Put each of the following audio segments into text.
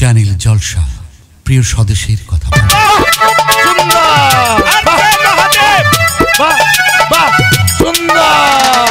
Channel জলসা প্রিয় স্বদেশের কথা। সুন্দর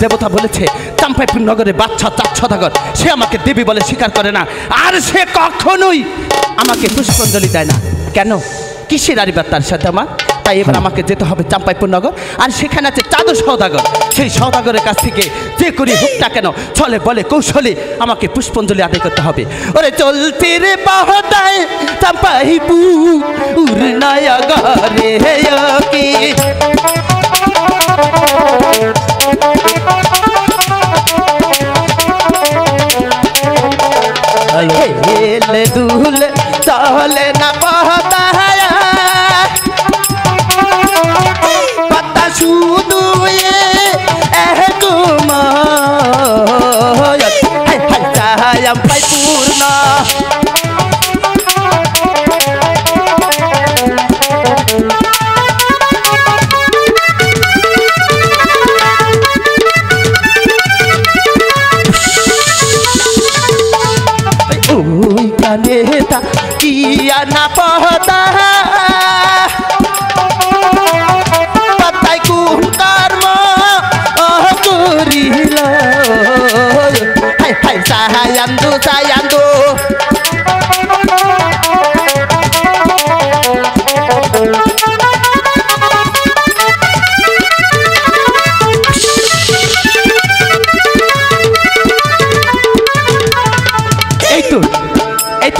দেবতা বলেছে চাম্পাইপুর নগরে বাচ্চা চার ছদাগর সে আমাকে দেবী বলে স্বীকার করে না। আর সে কখনোই আমাকে পুষ্পাঞ্জলি দেয় না। কেন? কিসের আরিবার তার সাথে আমার? তাই এবার আমাকে যেতে হবে চাম্পাইপুর নগর আর সেখানে আছে চাঁদু সৌদাগর। সেই সৌদাগরের কাছ থেকে যে করি হোক না কেন চলে বলে কৌশলে আমাকে পুষ্পাঞ্জলি আদায় করতে হবে। ওরে চলতে রে বাহতায় চাম্পাইপু উড়নায়া গারে কি? হেলে দুলে চলে না পহতায়া পাতা শুধু এহ কুমায় হাই হাই চাহায়াম পাই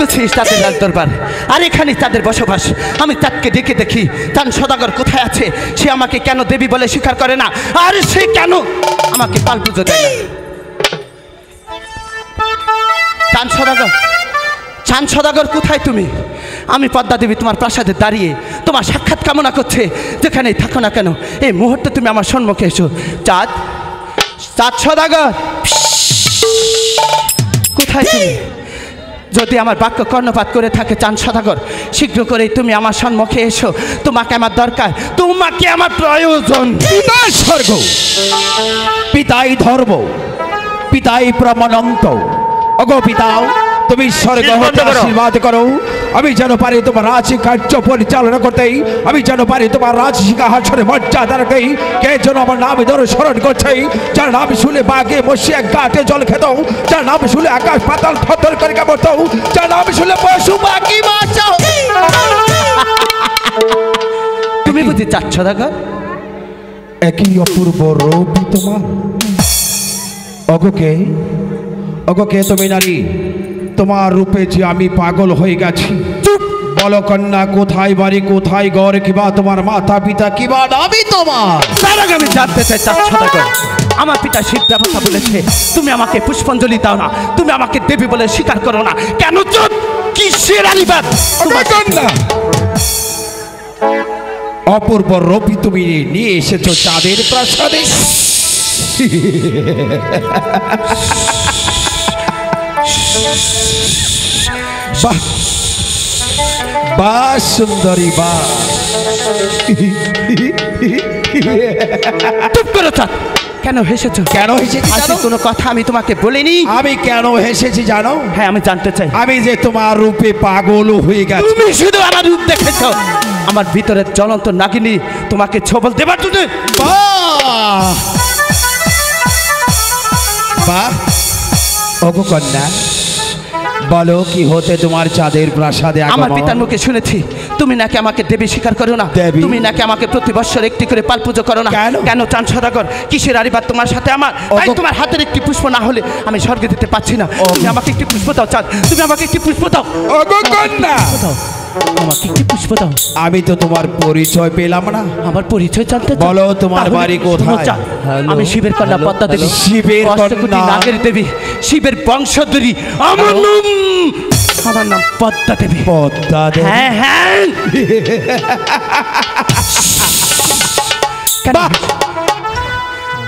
এই তো ছিস তাদের রাজ দরবার? আর এখানে তাদের বসবাস। আমি তাকে ডেকে দেখি তার সদাগর কোথায় আছে? সে আমাকে কেন দেবী বলে স্বীকার করে না? আর সে কেন আমাকে পাল পুজো দেয় না? চান সদাগর চান সদাগর, কোথায় তুমি? আমি পদ্মা দেবী তোমার প্রাসাদে দাঁড়িয়ে তোমার সাক্ষাৎ কামনা করছে। যেখানেই থাকো না কেন, এই মুহূর্তে তুমি আমার সম্মুখে এসো। চাঁদ চাঁদ সদাগর! কোথায় তুমি? যদি আমার বাক্য কর্ণপাত করে থাকে চান সদাগর, শীঘ্র করেই তুমি আমার সম্মুখে এসো। তোমাকে আমার দরকার, তোমাকে আমার প্রয়োজন। স্বর্গ, পিতাই ধর্ম, পিতাই প্রমাণন্ত। অগো পিতাও তুমি স্বর্গ হতে আশীর্বাদ করো। আমি যেন পারি তোমার রাজি কার্য পরিচালনা করতেই আমি যেন পারি তোমার রাজ সিংহাসনে মর্যাদা রাখেই কে যেন আমার নাম ধরে স্মরণ করছে। যার নাম শুনে বাঘে বসে গাটে জল খেত। যার নাম শুনে আকাশ পাতাল থর করে কামড়ত যার নাম শুনে পশু পাখি বাঁচাও তুমি বুঝি চাচ্ছ সদাগর একই অপূর্ব রূপই তোমার। অগকে অগকে তুমি নারী। তোমার রূপে যে আমি পাগল হয়ে গেছি। চুপ। বলো কন্যা কোথায় বাড়ি কোথায় ঘর কিবা তোমার মাতা পিতা কিবা নামই তোমার। তার আগে আমি জানতে চাই আমার পিতা শিব ব্যবস্থা বলেছে তুমি আমাকে পুষ্পাঞ্জলি দাও না তুমি আমাকে দেবী বলে স্বীকার করো না। কেন চোদ কিসের আলিবাদ কন্যা। অপূর্ব রূপী তুমি নিয়ে এসেছ চাঁদের প্রাসাদে। বাহ। বাহ সুন্দরী বাহ। চুপ করো চাঁদ কেন হেসেছো? কেন হেসেছি আজকে কোনো কথা আমি তোমাকে বলিনি। আমি কেন হেসেছি জানো? হ্যাঁ আমি জানতে চাই। আমি যে তোমার রূপে পাগল হয়ে গেছি। তুমি শুধু আমার রূপ দেখেছ। আমার ভিতরে জ্বলন্ত নাগিনী তোমাকে ছবল দেবার জন্য বাহ। বাহ। অগো কন্যা। বলো কি হতে তোমার চাঁদের প্রাসাদে আমার? পিতার মুখে শুনেছি তুমি নাকি আমাকে দেবী স্বীকার করো না? তুমি নাকি আমাকে প্রতি বছর একটি করে পাল পুজো করো না? কেন? কেন চান সদাগর? কিসের আরিবার তোমার সাথে আমার? তাই তোমার হাতের একটি পুষ্প না হলে আমি স্বর্গে দিতে পারছি না। তুমি আমাকে একটি পুষ্প দাও চাঁদ। তুমি আমাকে একটি পুষ্প দাও। দাও। আমাকে একটি পুষ্প দাও আমি তো তোমার পরিচয় পেলাম না। আমার পরিচয় জানতে বলো তোমার বাড়ি কোথায়? আমি শিবের কন্যা পদ্মা দেবী শিবের কন্যা। নাগের দেবী শিবের বংশধরী আমার নাম আমার নাম পদ্মা দেবী। পদ্মা দেবী। হ্যাঁ হ্যাঁ। বাহ!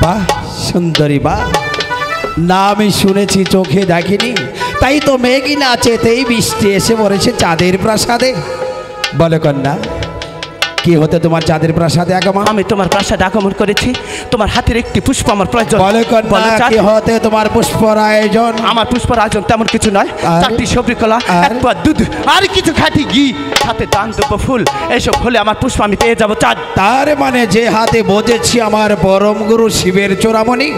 বাহ সুন্দরী বাহ। না আমি শুনেছি চোখে দেখিনি। তাই তো মেঘই নাচেতেই বৃষ্টি এসে পড়েছে চাঁদের প্রাসাদে। বলে কন্যা কি হতে তোমার চাঁদের প্রাসাদে আগমন? আমি তোমার প্রাসাদে আগমন করেছি। তোমার হাতের একটি পুষ্প আমার প্রয়োজন। বলে কন্যা কি হতে তোমার পুষ্পর আয়োজন? আমার পুষ্প আয়োজন তেমন কিছু নয়? চারটি সবজি কলা? এক পা দুধ আর কিছু খাটি ঘি হাতে দান দেবো ফুল। এইসব হলে আমার পুষ্প আমি পেয়ে যাব চাঁদ। তার মানে যে হাতে বোঝেছি আমার পরম গুরু শিবের চোরামণি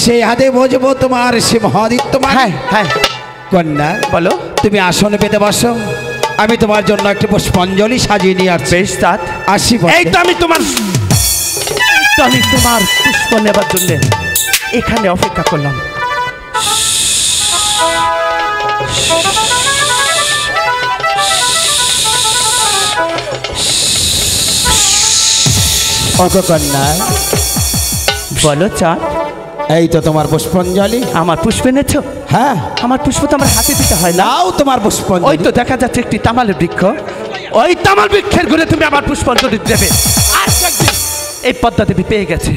সেই হাতে বোঝবো তোমার মানে হ্যাঁ হ্যাঁ। কন্যা বলো তুমি আসনে পেতে বসো। আমি তোমার জন্য একটি পুষ্পাঞ্জলি সাজিয়ে নিয়ে আসছি। চাঁদ আসি এই তো আমি তোমার আমি তোমার পুষ্প নেবার জন্য এখানে অপেক্ষা করলাম। অগকন্যা বলো চাঁদ এই তো তোমার পুষ্পাঞ্জলি। আমার পুষ্প এনেছো হ্যাঁ। আমার পুষ্প তো আমার হাতে দিতে হয় না। ও তোমার ওই তো দেখা যাচ্ছে একটি তামালের বৃক্ষ। ওই তামাল বৃক্ষের ঘুরে তুমি আমার পুষ্পাঞ্জলি দেবে। আর এই পদ্মা দেবী পেয়ে গেছে।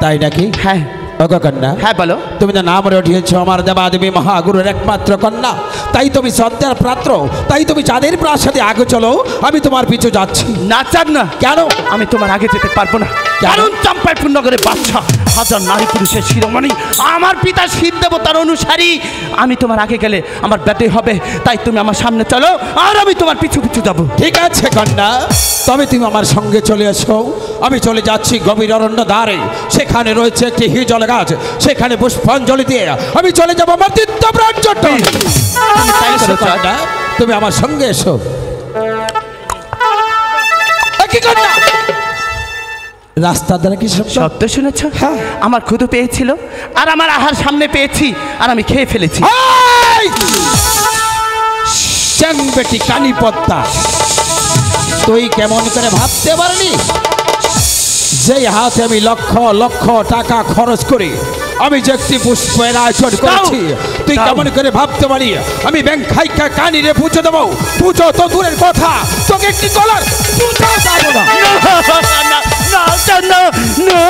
তাই নাকি? হ্যাঁ। অগকন্যা হ্যাঁ বলো। তুমি তো নাম উঠিয়েছ আমার দেবাদেবী মহাগুরুর একমাত্র কন্যা। তাই তুমি শ্রদ্ধার পাত্র তাই তুমি চাঁদের প্রাসাদে আগে চলো আমি তোমার পিছু যাচ্ছি। না চান না। কেন? আমি তোমার আগে যেতে পারব না। কারণ চাম্পাইপুর নগরে বাচ্চা হাজার নারী পুরুষের শিরোমণি আমার পিতা শিব দেবতার অনুসারী আমি তোমার আগে গেলে আমার ব্যতয় হবে তাই তুমি আমার সামনে চলো আর আমি তোমার পিছু পিছু যাব ঠিক আছে কন্যা তবে তুমি আমার সঙ্গে চলে এসো আমি চলে যাচ্ছি গভীর অরণ্য দ্বারে সেখানে রয়েছে একটি হিজল গাছ সেখানে পুষ্পাঞ্জলি দিয়ে আমি চলে যাব আমার তাই করো, তুমি আমার সঙ্গে এসো রাস্তার দ্বারা কি শব্দ শুনেছ? হ্যাঁ। আমার ক্ষুদু পেয়েছিল আর আমার আহার সামনে পেয়েছি আর আমি খেয়ে ফেলেছি! বেটি কানি পত্তা তুই কেমন করে ভাবতে পারলি? যেই হাতে আমি লক্ষ লক্ষ টাকা খরচ করি আমি যে একটি পুষ্পের আয়োজন করেছি তুই কেমন করে ভাবতে পারি? আমি ব্যাংক খাইকা কানি রে পুজো দেবো। পুজো তো দূরের কথা তোকে একটি কলার পুজো দেবো না না, চাঁদ, না, না,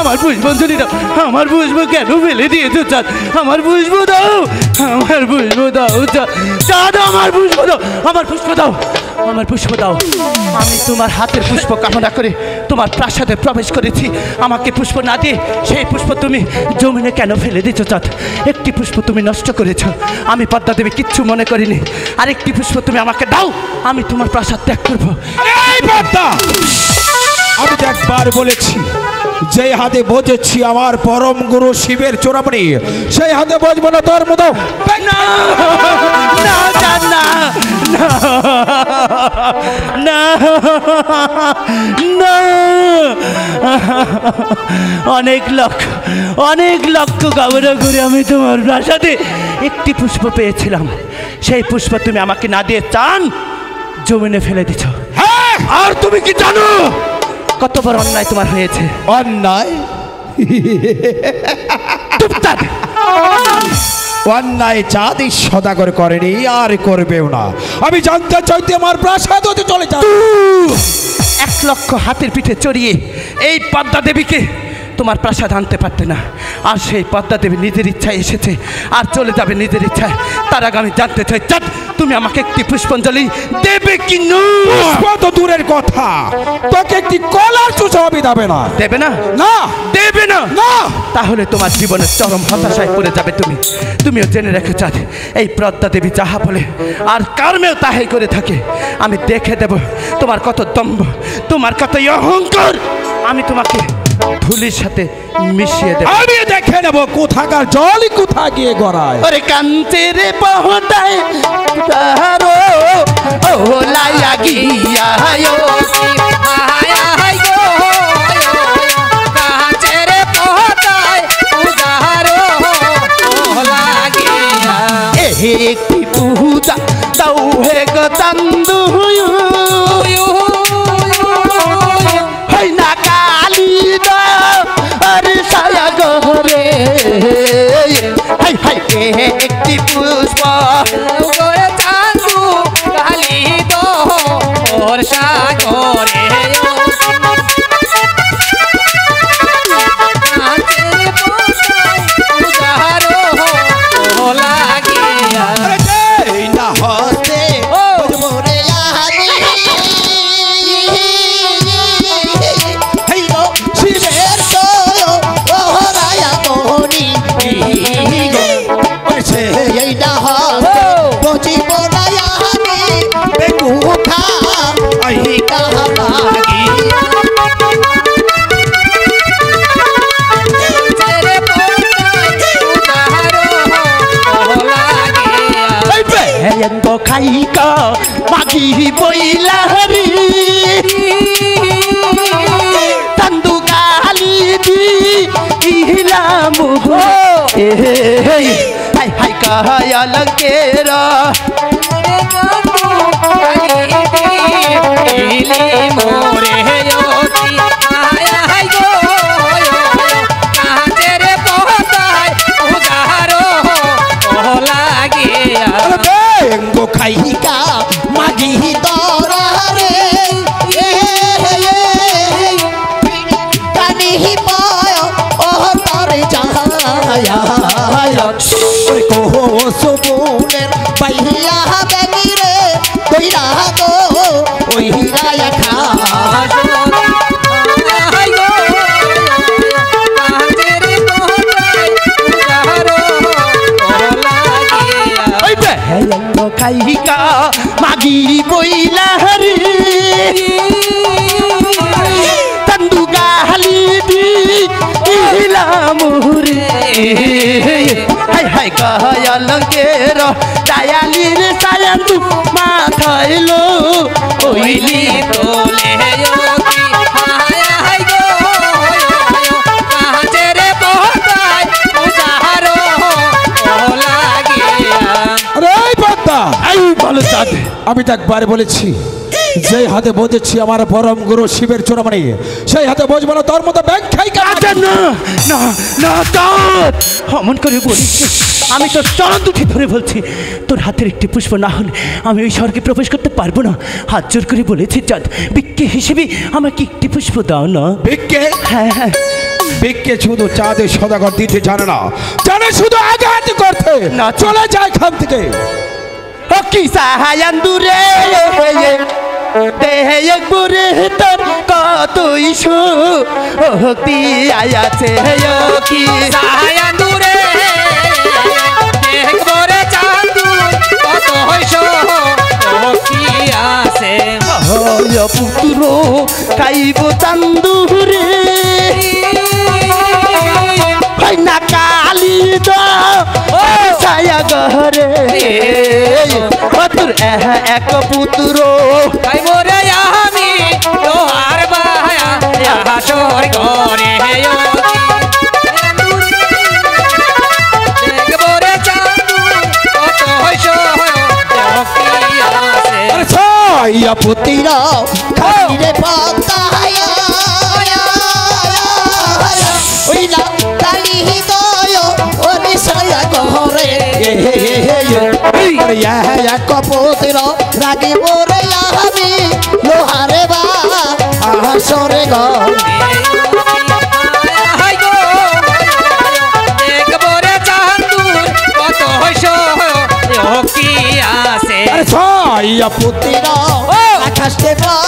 আমার পুষ্পাঞ্জলি দাও আমার পুষ্প কেন ফেলে দিয়েছ চাঁদ? আমার পুষ্প দাও আমার পুষ্প দাও চাঁদ। চাঁদ আমার পুষ্প দাও আমার পুষ্প দাও আমার পুষ্প দাও। আমি তোমার হাতের পুষ্প কামনা করে তোমার প্রাসাদে প্রবেশ করেছি। আমাকে পুষ্প না দিয়ে সেই পুষ্প তুমি জমিনে কেন ফেলে দিচ্ছ চাঁদ? একটি পুষ্প তুমি নষ্ট করেছ। আমি পদ্মা দেবী কিচ্ছু মনে করিনি। আরেকটি পুষ্প তুমি আমাকে দাও আমি তোমার প্রাসাদ ত্যাগ করব। বার্তা আমি তো একবার বলেছি যে হাতে বোঝেছি আমার পরম গুরু শিবের চোরামণি সেই হাতে বোঝবো না তোর মতো। অনেক লক্ষ অনেক লক্ষ কামনা করে আমি তোমার প্রাসাদে একটি পুষ্প পেয়েছিলাম। সেই পুষ্প তুমি আমাকে না দিয়ে চান জমিনে ফেলে দিছ। হ্যাঁ আর তুমি কি জানো? কত বড় অন্যায় তোমার হয়েছে? অন্যায়? চুপচাপ অন্যায় চাঁদ সদাগর করেনি আর করবেও না। আমি জানতে চাইতে আমার প্রাসাদ হতে চলে যা এক লক্ষ হাতের পিঠে চড়িয়ে এই পদ্মা দেবীকে তোমার প্রাসাদ আনতে পারতে না। আর সেই পদ্মা দেবী নিজের ইচ্ছায় এসেছে আর চলে যাবে নিজের ইচ্ছায়। তার আগে আমি জানতে চাই চাঁদ তুমি আমাকে একটি পুষ্পাঞ্জলি দেবে কি দূরের কথা। তোকে একটি কলার চুষা হবে যাবে না। দেবে না? না। দেবে না? না। তাহলে তোমার জীবনের চরম হতাশায় পড়ে যাবে তুমি। তুমিও জেনে রেখে চাঁদ এই পদ্মা দেবী যাহা বলে আর কর্মেও তাহাই করে থাকে। আমি দেখে দেব তোমার কত দম্ভ তোমার কত অহংকার। আমি তোমাকে ধুলির সাথে মিশিয়ে দেব। আমি দেখে নেব কোথাকার জল কোথা গিয়ে গড়ায়। ওরে কাঞ্চের পহতায় তারো ও লাইয়া গিয়া। একটি পূজা দাও হে গো হাই হাই একটি পুষ্প ইহিলা মুহ এ হাই হাই কায়া লঙ্কেরা বেঙ্গো হাই হাই কায়া লঙ্কেরা দায়ালির সায়ান্দু মাথাইলো ওইলি তোলে আমি তো একবার বলেছি যে হাতে বোঝেছি আমার পরম গুরু শিবের চূড়ামণি সেই হাতে বসবো না তোর মতো ব্যাংক খাই আচ্ছা না না না চাঁদ অমন করে বলিস আমি তোর চরণ দুটি ধরে বলছি। তোর হাতের একটি পুষ্প না হলে আমি ওই স্বর্গে প্রবেশ করতে পারব না। হাত জোর করে বলেছি চাঁদ বিক্রি হিসেবে আমাকে একটি পুষ্প দাও না। বিক্কে হ্যাঁ হ্যাঁ। বিক্কে শুধু চাঁদের সদাগর দিতে জানে না। জানে শুধু আঘাত করতে। না, চলে যায় খান থেকে। ও কি সাহায়ান্দুরে দেহে একবারে তোর কতই শক্তি আয়াছে ও কি সাহায়ান্দুরে দেখবরে চান্দু কত হইছ ও কি আছে। হয় পুত্র খাইব চান্দুরে না কালি ও! তোর এহ এক পুত্র। তাই মোরে আমি তোহার বায়া কি আছে। আরে ছাইয়া পুতিরা খাইরে এক পুতিরা রাগে মোর আমি লোহারে বা আসরে গ। হাই পুতির আকাশে পাতায়া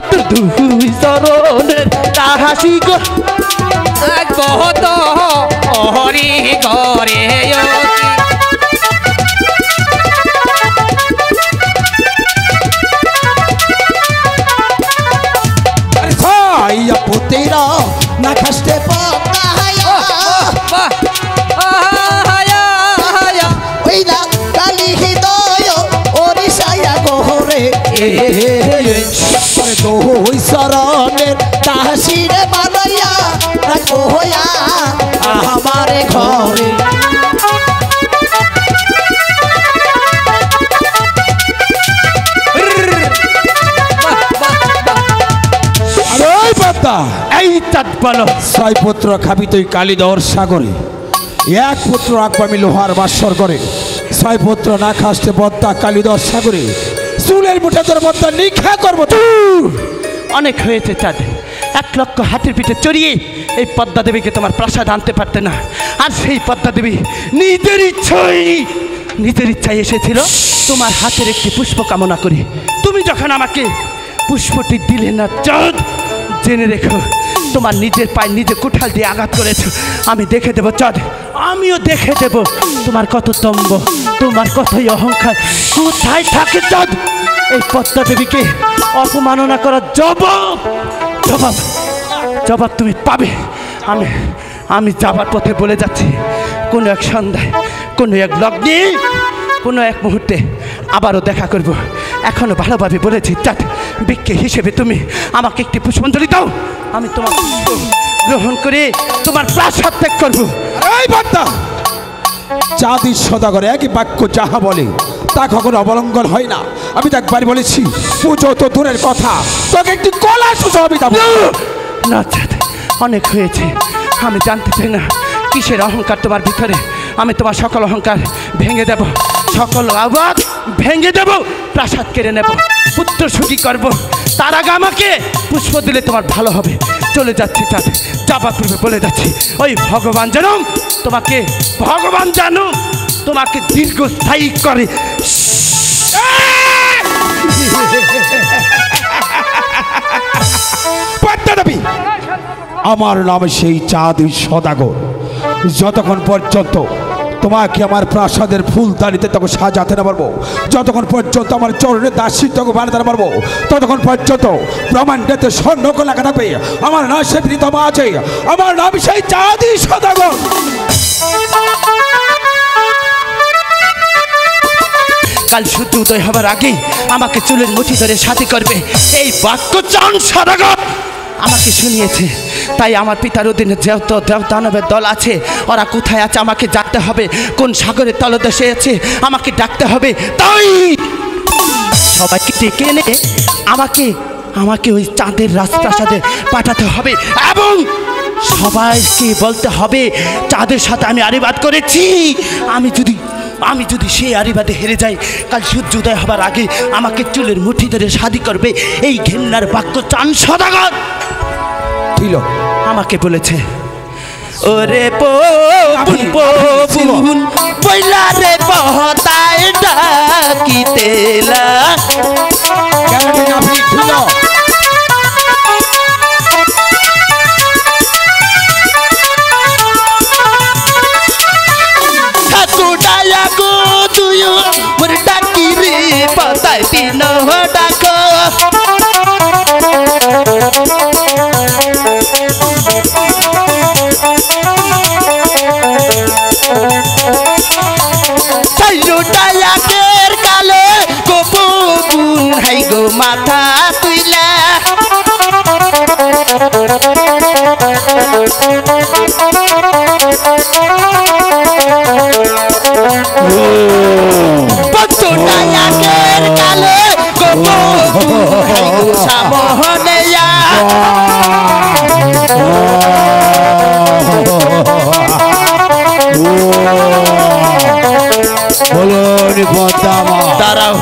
দুই চরণের তাহাসি গো বহুত হরি করে আমারে ঘরে। এই বলো ছয় পুত্র খাবি তুই কালিদর সাগরে। এক পুত্র রাখব আমি লোহার বাসর করে। ছয় পুত্র না খাসতে বদ্দা কালিদর সাগরে। চুলের মুঠে তোর বদ্দা নিখা করব। তুই অনেক হয়েছে চাঁদ এক লক্ষ হাতির পিঠে চড়িয়ে এই পদ্মা দেবীকে তোমার প্রাসাদ আনতে পারতে না। আর সেই পদ্মা দেবী নিজের ইচ্ছাই নিজের ইচ্ছায় এসেছিল তোমার হাতের একটি পুষ্প কামনা করে। তুমি যখন আমাকে পুষ্পটি দিলে না চাঁদ, জেনে রেখো, তোমার নিজের পায়ে নিজে কুঠাল দিয়ে আঘাত করেছ। আমি দেখে দেবো চাঁদ, আমিও দেখে দেব তোমার কত তম্ব তোমার কতই অহংকার। কোথায় থাকে চাঁদ? এই পদ্মা দেবীকে অপমাননা করার জবাব জবাব জবাব তুমি পাবে। আমি আমি যাবার পথে বলে যাচ্ছি, কোনো এক সন্ধ্যায়, কোনো এক লগ্নে, কোনো এক মুহূর্তে আবারও দেখা করব। এখনও ভালোভাবে বলেছি চাট বিক্ষে হিসেবে তুমি আমাকে একটি পুষ্পাঞ্জলি দাও। আমি পুষ্প গ্রহণ করে তোমার প্রাসাদ ত্যাগ করব। চাঁদির সদাগর একই বাক্য যাহা বলে, তা কখনো অবলম্বন হয় না। আমি তো একবার বলেছি পুজো তো দূরের কথা। তোকে একটি কলা সুসহ আমি না! অনেক হয়েছে। আমি জানতে চাই না, কিসের অহংকার তোমার ভিতরে? আমি তোমার সকল অহংকার ভেঙে দেব। সকল আবাদ ভেঙে দেব, প্রাসাদ কেড়ে নেব। পুত্র সুখী করব, তার আগে আমাকে পুষ্প দিলে তোমার ভালো হবে। চলে যাচ্ছি তার যাবার পূর্বে বলে যাচ্ছি, ওই ভগবান যেন তোমাকে ভগবান যেন তোমাকে দীর্ঘস্থায়ী করে। আমার নাম সেই চাঁদ সদাগর। যতক্ষণ পর্যন্ত তোমাকে আমার প্রাসাদের ফুলদানিতে তখন সাজাতে না পারব। যতক্ষণ পর্যন্ত আমার চরণে দাসী তখন বানাতে না পারব, ততক্ষণ পর্যন্ত ব্রহ্মাণ্ডেতে স্বর্ণক লেখা থাকবে আমার নাম সে প্রীতমা আছে। আমার নাম সেই চাঁদি সদাগর। কাল সূর্য উদয় হবার আগেই আমাকে চুলের মুঠি ধরে সাথী করবে। এই বাক্য চান সারাগত আমাকে শুনিয়েছে। তাই আমার পিতার অধীনে যেহেতু দেবদানবের দল আছে, ওরা কোথায় আছে আমাকে জানতে হবে। কোন সাগরের তলদেশে আছে, আমাকে ডাকতে হবে। তাই সবাইকে ডেকে এনে আমাকে আমাকে ওই চাঁদের রাজপ্রাসাদে পাঠাতে হবে এবং সবাইকে বলতে হবে, চাঁদের সাথে আমি আরিবাদ করেছি। আমি যদি আমি যদি সেই আরিবাদে হেরে যাই, কাল সূর্য উদয় হবার আগে আমাকে চুলের মুঠি ধরে শাদি করবে। এই ঘেন্নার বাক্য চান সদাগর। আমাকে বলেছে ওরে পবন পবন পয়লা রে বহতায় দিল ঠাকুরায়া গো তুই মোর ডাকি রে পাতায় তিন ডাক। দাঁড়াও।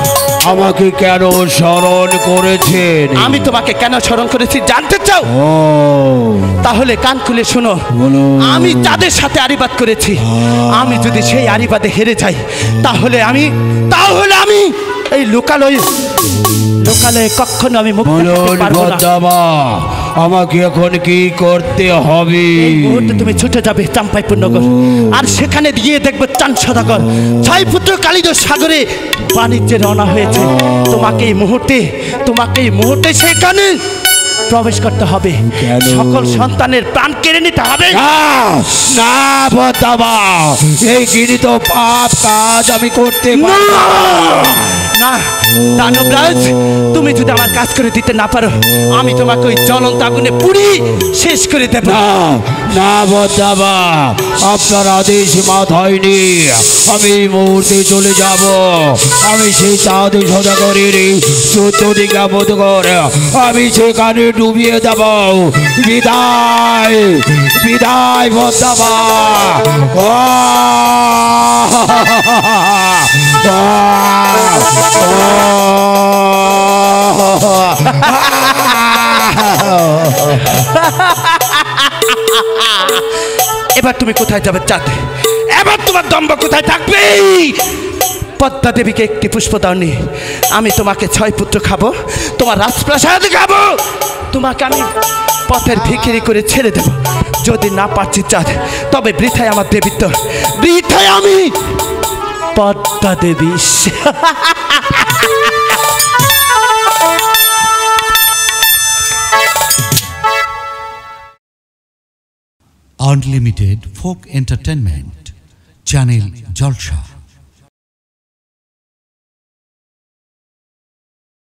আমাকে কেন স্মরণ করেছেন? আমি তোমাকে কেন স্মরণ করেছি জানতে চাও? ও। তাহলে কান খুলে শোনো। আমি যাদের সাথে আরিবাদ করেছি আমি যদি সেই আরিবাদে হেরে যাই তাহলে আমি তাহলে আমি এই লোকালয়ে লোকালয়ে কখনো আমি পারব না। আমাকে এখন কি করতে হবে? মুহূর্তে তুমি ছুটে যাবে চাম্পাইপুর নগর। আর সেখানে গিয়ে দেখবে চান সদাগর। ছয় পুত্র কালিদ সাগরে বাণিজ্যে রওনা হয়েছে। তোমাকে এই মুহূর্তে তোমাকে এই মুহূর্তে সেখানে প্রবেশ করতে হবে। সকল সন্তানের প্রাণ কেড়ে নিতে হবে। না এই গিরিত পাপ কাজ আমি করতে না। না। দানবরাজ তুমি যদি আমার কাজ করে দিতে না পারো, আমি তোমাকে ওই জ্বলন্ত আগুনে পুড়ি শেষ করে দেব। না বদাবা আপনার আদেশ মাত হয়নি। আমি মুহূর্তে চলে যাব। আমি সেই চাঁদে সদাগরের চোদ্দ দিঘা বোধ করে আমি সেখানে ডুবিয়ে দেব বিদায় বিদায় বদাবা এবার তুমি কোথায় যাবে চাঁদ? এবার তোমার দম্ভ কোথায় থাকবে? পদ্মা দেবীকে একটি পুষ্প দাওনি। আমি তোমাকে ছয় পুত্র খাব, তোমার রাজপ্রাসাদ খাব। তোমাকে আমি পথের ভিখিরি করে ছেড়ে দেব। যদি না পারছি চাঁদ, তবে বৃথায় আমার দেবিত্ব। বৃথায় আমি পদ্মা devis unlimited folk entertainment channel Jalsha